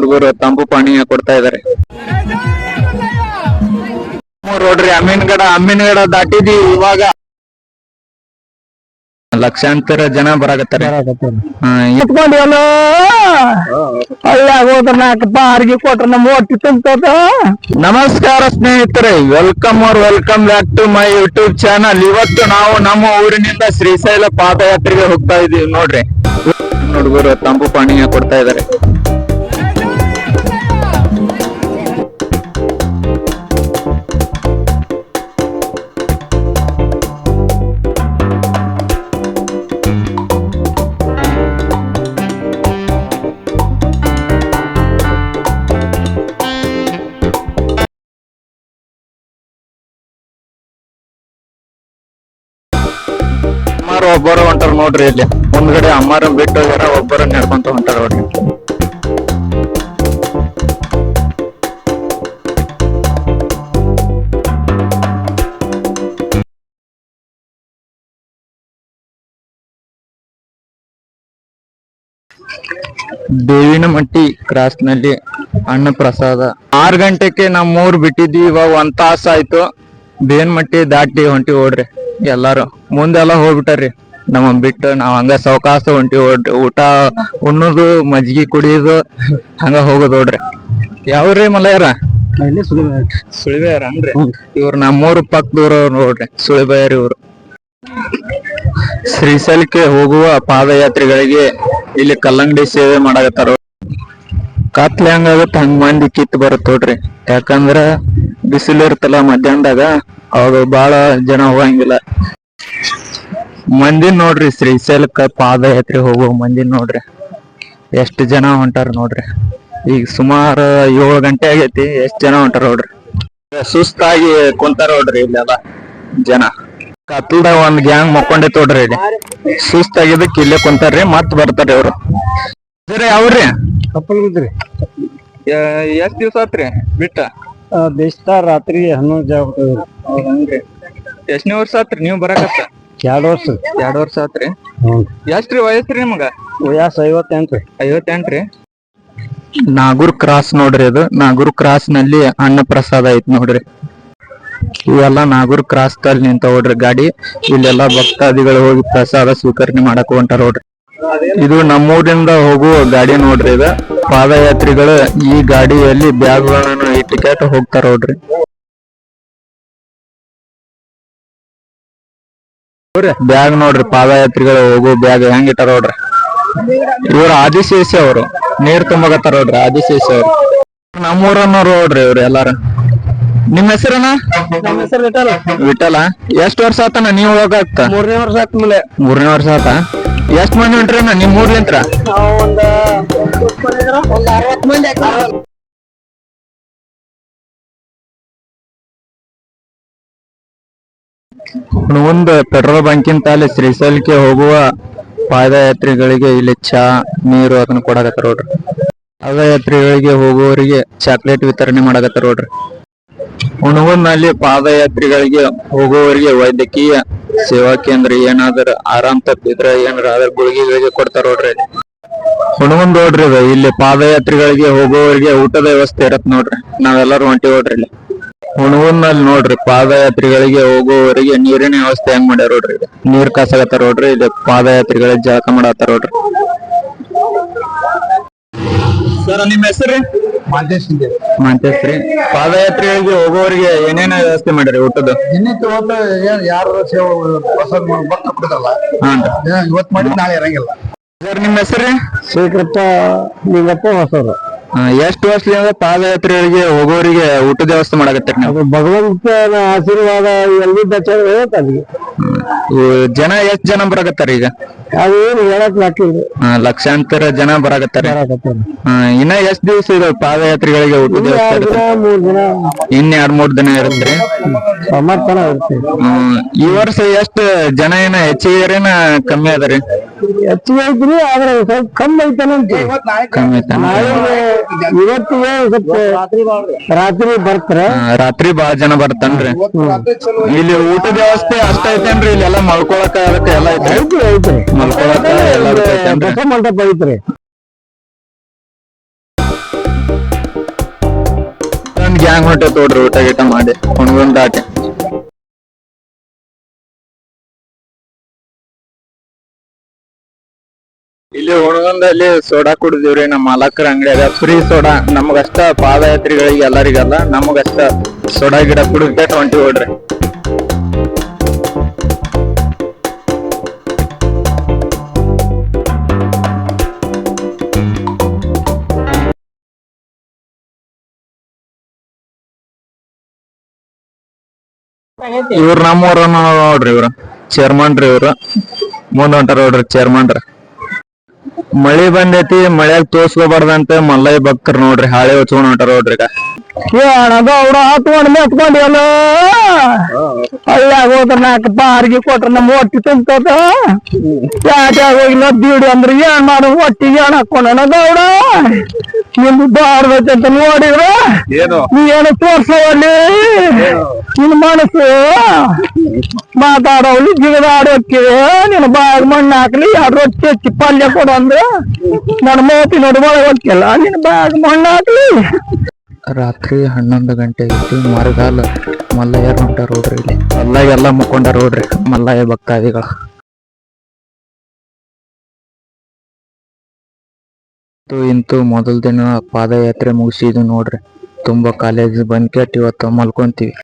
ಹುಡುಗರು ತಂಪು ಪಾನೀಯ ಕೊಡ್ತಾ ಇದಾರೆ ನೋಡ್ರಿ ಅಮ್ಮಿನಗಡ ಅಮ್ಮಿನಗಡ ದಾಟಿದಿ ಇವಾಗ. ಲಕ್ಷಾಂತರ ಜನ ಬರಾಕತ್ತಾರೆ. ಹಳ್ಳ್ಯಾಗ ಹೋದ್ರ ಅರ್ಗಿ ಕೊಟ್ರ ನಮ್ಮ ಹೊಟ್ಟಿ ತುಂಬತದ. ನಮಸ್ಕಾರ ಸ್ನೇಹಿತರೆ ವೆಲ್ಕಮ್ ಅವ್ರ welcome back to my YouTube channel ಇವತ್ತು ನಾವು ನಮ್ಮ ಊರಿನಿಂದ ಶ್ರೀಶೈಲ ಪಾದಯಾತ್ರೆಗೆ ಹೋಗ್ತಾ ಇದೀವಿ ನೋಡ್ರಿ. ಹುಡುಗರು ತಂಪು ಪಾನೀಯ ಕೊಡ್ತಾ ಇದಾರೆ ಅಮ್ಮಾರು ಒಬ್ಬರು ಹೊಂಟಾರ ನೋಡ್ರಿ ಇಲ್ಲಿ ಮುಂದ್ಗಡೆ ಅಮ್ಮಾರ ಬಿಟ್ಟು ಹೋಗ್ಯಾರ ಒಬ್ಬರು ನಡ್ಕೊಂತ ಹೊಂಟಾರ ನೋಡ್ರಿ ಬೇವಿನ ಮಟ್ಟಿ ಕ್ರಾಸ್ನಲ್ಲಿ ಅನ್ನ ಪ್ರಸಾದ ಆರ್ ಗಂಟೆಗೆ ನಮ್ ಊರ್ ಬಿಟ್ಟಿದ್ವಿ ಇವಾಗ ಒಂದ್ ತಾಸ ಆಯ್ತು ಬೇವಿನ ಮಟ್ಟಿ ದಾಟಿ ಹೊಂಟಿ ಓಡ್ರಿ ಎಲ್ಲಾರು ಮುಂದೆಲ್ಲ ಹೋಗ್ಬಿಟ್ಟಾರ್ರಿ. ನಮ್ಮ ಬಿಟ್ಟ ನಾವ್ ಹಂಗ ಸಾವಕಾಸ ಹೊಂಟಿವಿ. ಊಟ ಉಣ್ಣೋದು ಮಜ್ಗಿ ಕುಡಿಯೋದು ಹಂಗ ಹೋಗೋದು ನೋಡ್ರಿ. ಯಾವ್ರಿ ಮಲಯಾರ ಸುಳಿಬೇರ ಅನ್ರಿ ಇವ್ರು ನಮ್ಮೂರ್ ಪಕ್ಕದವ್ರು ನೋಡ್ರಿ ಸುಳಿಬೇರ್ ಇವ್ರು. ಶ್ರೀಶೈಲಕ್ಕೆ ಹೋಗುವ ಪಾದಯಾತ್ರಿಗಳಿಗೆ ಇಲ್ಲಿ ಕಲ್ಲಂಗಡಿ ಸೇವೆ ಮಾಡಾಕತ್ತಾರ. ಕತ್ಲೆ ಹಂಗಾಗತ್ತ ಹಂಗ ಮಂದಿ ಕಿತ್ ಬರುತ್ತ ನೋಡ್ರಿ. ಯಾಕಂದ್ರ ಬಿಸಿಲು ಇರ್ತಲ್ಲ ಮಧ್ಯಾಹ್ನದಾಗ ಅವಾಗ ಬಾಳ ಜನ ಹೋಗಂಗಿಲ್ಲ. ಮಂದಿ ನೋಡ್ರಿ ಶ್ರೀಶೈಲಕ್ಕ ಪಾದಯಾತ್ರೆ ಹೋಗೋ ಮಂದಿ ನೋಡ್ರಿ. ಎಷ್ಟ್ ಜನ ಹೊಂಟಾರ ನೋಡ್ರಿ. ಈಗ ಸುಮಾರು ಏಳು ಗಂಟೆ ಆಗೈತಿ ಎಷ್ಟ್ ಜನ ಹೊಂಟಾರ ನೋಡ್ರಿ. ಸುಸ್ತಾಗಿ ಕುಂತಾರ ನೋಡ್ರಿ ಇಲ್ಲೆಲ್ಲ ಜನ. ಕತ್ಲದಾಗ ಒಂದ್ ಗ್ಯಾಂಗ್ ಮಕ್ಕೊಂಡೈತ್ ನೋಡ್ರಿ ಇಲ್ಲಿ. ಸುಸ್ತಾಗಿದ್ದಕ್ ಇಲ್ಲೇ ಕುಂತಾರ್ರಿ ಮತ್ ಬರ್ತಾರ್ರಿ ಅವ್ರು ಸರಿ ಅವ್ರಿ ಕಪ್ಪಲ್ ಬಿದ್ರಿ ಎಷ್ಟ್ ದಿವ್ಸ ಆತ್ರಿ ಬಿಟ್ಟ? ಬೆಸ್ತ ರಾತ್ರಿ ಹನ್ನೊಂದು ಜಾಗ ಎಷ್ಟನೇ ವರ್ಷ ಆತ್ರಿ ನೀವ್ ಬರಾಕತ್ತ? ಎರಡು ವರ್ಷ. ಎರಡ್ ವರ್ಷ ಆತ್ರಿ. ಹ್ಞೂ ಎಷ್ಟ್ರಿ ವಯಸ್ಸ್ರಿ ನಿಮಗ? ವಯಸ್ಸು ಐವತ್ತೆಂಟು. ರೀ ಐವತ್ತೆಂಟ್ರಿ. ನಾಗೂರ್ ಕ್ರಾಸ್ ನೋಡ್ರಿ ಅದು. ನಾಗೂರ್ ಕ್ರಾಸ್ನಲ್ಲಿ ಅನ್ನ ಪ್ರಸಾದ ಐತ್ ನೋಡ್ರಿ. ಇವೆಲ್ಲ ನಾಗೂರ್ ಕ್ರಾಸ್ ಅಲ್ಲಿ ನಿಂತ ನೋಡ್ರಿ ಗಾಡಿ. ಇಲ್ಲೆಲ್ಲ ಭಕ್ತಾದಿಗಳು ಹೋಗಿ ಪ್ರಸಾದ ಸ್ವೀಕರಣೆ ಮಾಡಕ್ ಹೊಂಟಾರ ನೋಡ್ರಿ. ಇದು ನಮ್ಮೂರಿಂದ ಹೋಗುವ ಗಾಡಿ ನೋಡ್ರಿ ಇದು. ಪಾದಯಾತ್ರಿಗಳು ಈ ಗಾಡಿಯಲ್ಲಿ ಬ್ಯಾಗ್ಗಳನ್ನು ಟಿಕೆಟ್ ಹೋಗ್ತಾರ ನೋಡ್ರಿ. ಬ್ಯಾಗ್ ನೋಡ್ರಿ ಪಾದಯಾತ್ರಿಗಳು ಹೋಗೋ ಬ್ಯಾಗ್ ಹೆಂಗ್ ಇಟ್ಟಾರ ನೋಡ್ರಿ. ಇವ್ರ ಆದಿಶೇಷಿ ಅವರು. ನೀರ್ ತುಂಬಕತ್ತಾರ ನೋಡ್ರಿ ಆದಿಶೇಷಿ ಅವ್ರು. ನಮ್ಮೂರನ್ನೋರು ನೋಡ್ರಿ ಇವ್ರ ಎಲ್ಲಾರ. ನಿಮ್ ಹೆಸರನ ವಿಠಲ. ಎಷ್ಟ್ ವರ್ಷ ಆತನ ನೀವ್ ಹೋಗಾಕ? ಮೂರನೇ ವರ್ಷ ಆತ್ಮೇಲೆ ಮೂರನೇ ವರ್ಷ ಆತ? ಎಷ್ಟ್ ಮಂದಿ ಹೊಂಟ್ರನ ನಿಮ್ ಊರ್ಲಿಂತ್ರ ಮುಂದೆ ಪೆಟ್ರೋಲ್ ಬಂಕಿಂತ ಅಲ್ಲಿ ಶ್ರೀಶೈಲಕ್ಕೆ ಹೋಗುವ ಪಾದಯಾತ್ರಿಗಳಿಗೆ ಇಲ್ಲಿ ಚಾ, ನೀರು ಅದನ್ನ ಕೊಡಕತ್ತಾರ ನೋಡ್ರಿ. ಪಾದಯಾತ್ರಿಗಳಿಗೆ ಹೋಗುವವರಿಗೆ ಚಾಕ್ಲೇಟ್ ವಿತರಣೆ ಮಾಡಕತ್ತಾರ ನೋಡ್ರಿ. ಹುಣಗುಂದಲ್ಲಿ ಪಾದಯಾತ್ರಿಗಳಿಗೆ ಹೋಗುವವರಿಗೆ ವೈದ್ಯಕೀಯ ಸೇವಾ ಕೇಂದ್ರ ಏನಾದ್ರ ಆರಾಮ್ ತಪ್ಪಿದ್ರ ಏನಾರ ಅದ್ರ ಗುಳಿಗೆಗಳಿಗೆ ಕೊಡ್ತಾರ ನೋಡ್ರಿ. ಹುಣಗುಂದ್ ನೋಡ್ರಿ ಇಲ್ಲಿ ಪಾದಯಾತ್ರಿಗಳಿಗೆ ಹೋಗುವವರಿಗೆ ಊಟದ ವ್ಯವಸ್ಥೆ ಇರತ್ ನೋಡ್ರಿ. ನಾವೆಲ್ಲರೂ ಹೊಂಟಿ ನೋಡ್ರಿ ಇಲ್ಲಿ. ಹುಣಗುಂದಲ್ಲಿ ನೋಡ್ರಿ ಪಾದಯಾತ್ರಿಗಳಿಗೆ ಹೋಗುವವರಿಗೆ ನೀರಿನ ವ್ಯವಸ್ಥೆ ಹೆಂಗ್ ಮಾಡ್ಯಾರ ನೋಡ್ರಿ ಇದು. ನೀರ್ ಕಾಸಕತ್ತಾರ ನೋಡ್ರಿ ಇಲ್ಲಿ ಪಾದಯಾತ್ರಿಗಳಿಗೆ ಜಳಕ ಮಾಡತ್ತಾರ ನೋಡ್ರಿ. ಸರ್ ನಿಮ್ ಹೆಸರು ಮಂತೇಶ್ರೀ ಪಾದಯಾತ್ರಿಗಳಿಗೆ ಹೋಗೋರಿಗೆ ಏನೇನ ವ್ಯವಸ್ಥೆ ಮಾಡ್ರಿ ಊಟದ ಒಂದು ಏನ್ ಯಾರು ಹೊಸ ಭಕ್ತ ಕೊಡಲ್ಲ ಹಾನ್ ಇವತ್ ಮಾಡಿ ನಾಳೆ ಇರಂಗಿಲ್ಲ. ಸರ್ ನಿಮ್ಮ ಹೆಸರು ಶ್ರೀಕೃಷ್ಣ ಲಿಂಗಪ್ಪ ಹೊಸರು. ಎಷ್ಟು ವರ್ಷದಿಂದ ಪಾದಯಾತ್ರೆಗಳಿಗೆ ಹೋಗೋರಿಗೆ ಊಟದ ವ್ಯವಸ್ಥೆ ಮಾಡಕತ್ತೀರಿ ನೀವು? ಅದು ಭಗವಂತನ ಆಶೀರ್ವಾದ ಅಲ್ಲಿಗೆ. ಇವು ಜನ ಎಷ್ಟ್ ಜನ ಬರಾಕತ್ತಾರ ಈಗ? ಅದೇನು ಹೇಳಕ್ ಆ, ಲಕ್ಷಾಂತರ ಜನ ಬರಾಕತ್ತಾರ. ಆ, ಇನ್ನ ಎಷ್ಟ್ ದಿವಸ ಇದೆ ಪಾದಯಾತ್ರೆಗಳಿಗೆ ಊಟದ ವ್ಯವಸ್ಥೆ ಇರುತ್ತೆ ದಿನ ಮೂರ್ ದಿನ. ಇನ್ ಎರಡ್ ಮೂರ್ ದಿನ ಇರುತ್ತೆ. ಈ ವರ್ಷ ಎಷ್ಟು ಜನ ಏನ ಹೆಚ್ಚಿಗೆ ಕಮ್ಮಿ ಅದರಿ? ಹೆಚ್ಚಿಗೆ ಐತ್ರಿ ಆದ್ರೆ ಸ್ವಲ್ಪ ಕಮ್ಮಿ ಐತನಂತ ಕಮ್ಮಿ ಐತ ನಾಳೆ ಇವತ್ತಿಗೆ ಸ್ವಲ್ಪ ರಾತ್ರಿ ಬರ್ತಾರ. ರಾತ್ರಿ ಬಹಳ ಜನ ಬರ್ತನ್ರಿ. ಇಲ್ಲಿ ಊಟದ ವ್ಯವಸ್ಥೆ ಅಷ್ಟ ಐತೇನ್ರಿ? ಇಲ್ಲಿ ಎಲ್ಲ ಮಲ್ಕೊಳಕ ಅದಕ್ಕೆ ಎಲ್ಲ ಐತ್ರಿ? ಐತ್ರಿ ಮಲ್ಕೊಳಕ ಎಲ್ಲ ಮಂಟಪ ಐತ್ರಿ. ಹ್ಯಾಂಗ್ ಹೊಟ್ಟೆ ತೋಡ್ರಿ ಊಟ ಗೀಟ ಮಾಡಿ? ಹುಣ್ಗೊಂದ್ ದಾಟಿ ಇಲ್ಲಿ ಹುಣಗಂದಲ್ಲಿ ಸೋಡಾ ಕುಡಿದಿವ್ರಿ, ನಮ್ಮ ಮಾಲಕರ ಅಂಗಡಿಯಾಗ ಫ್ರೀ ಸೋಡಾ. ನಮಗಷ್ಟ ಪಾದಯಾತ್ರಿಗಳಿಗೆ ಎಲ್ಲರಿಗಲ್ಲ ನಮಗಷ್ಟ ಸೋಡಾ ಗಿಡ ಕುಡಿದ್ಬಿಟ್ಟು ಹೊಂಟಿ ಹೋಡ್ರಿ ಇವ್ರ ನಮ್ಮೂರ ನೋಡ್ರಿ ಇವ್ರ. ಚೇರ್ಮನ್ ರೀ ಇವ್ರ. ಮುಂದ್ ಹೊಂಟಾರ ನೋಡ್ರಿ ಚೇರ್ಮನ್ ರೀ. ಮಳಿ ಬಂದೈತಿ, ಮಳ್ಯಾಗ ತೋರ್ಸ್ಕೋಬಾರ್ದಂತ ಮಲ್ಲಯ್ಯ ಭಕ್ತರ್ ನೋಡ್ರಿ, ಹಾಳೆ ಹೊಚ್ಕೊಂಡ್ ಹೊಂಟಾರ ನೋಡ್ರಿ ಈಗ. ಗೌಡ ಹತ್ಕೊಂಡ್ ಮೆತ್ಕೊಂಡ್ಯಲ್ಲ ಹಳ್ಳ್ಯಾಗ ಹೋದ್ರ ನಾಲ್ಕ ಬಾರಿಗೆ ಕೊಟ್ರ ನಮ್ಮ ಹೊಟ್ಟಿ ತುಂಬತದ? ಪ್ಯಾಟ್ಯಾಗ ಹೋಗಿ ಬೀಡು ಅಂದ್ರೆ ಏನ್ ಮಾಡು ಹೊಟ್ಟಿಗೆ ಏನ್ ಹಾಕೊಂಡ ಗೌಡ ನಿಮ್ದು ಬಾರ್ದೈತೆ ಅಂತ ನೋಡಿದ್ರ? ಏನು? ನೀ ಏನು ತೋರ್ಸೋಲ್ಲಿ ನಿನ್ ಮನಸ್ಸು? ಮಾತಾಡೋಲಿ ಜಿಗದಾಡೋಕೆ ನಿನ್ನ ಬಾಯಾಗ ಮಣ್ಣು ಹಾಕ್ಲಿ ಎರಡು ರೊಟ್ಟಿ ಹೆಚ್ಚಿ ಪಲ್ಯ ಕೊಡು ಅಂದ್ರೆ? ನನ್ನ ಮೋತಿ ನೋಡಿ ಒಳಗೆ ಹೋಗ್ತಿಲ್ಲ ನಿನ್ನ ಬಾಯಾಗ ಮಣ್ಣು ಹಾಕ್ಲಿ. ರಾತ್ರಿ ಹನ್ನೊಂದು ಗಂಟೆ ಐತಿ ಮರಗಾಲ ಮಲ್ಲಯ್ಯ ಹೊಂಟ ನೋಡ್ರಿ ಇಲ್ಲಿ. ಮಲ್ಲಯ್ಯ ಎಲ್ಲ ಮುಕ್ಕೊಂಡ ನೋಡ್ರಿ ಮಲ್ಲಯ್ಯ ಭಕ್ತಾದಿಗಳ. ಇಂತು ಮೊದಲ ದಿನ ಪಾದಯಾತ್ರೆ ಮುಗಿಸಿದ್ವಿ ನೋಡ್ರಿ. ತುಂಬಾ ಕಾಲೇಜ್ ಬಂದ್ ಕೆಟ್ಟ ಇವತ್ತು ಮಲ್ಕೊಂತೀವಿ.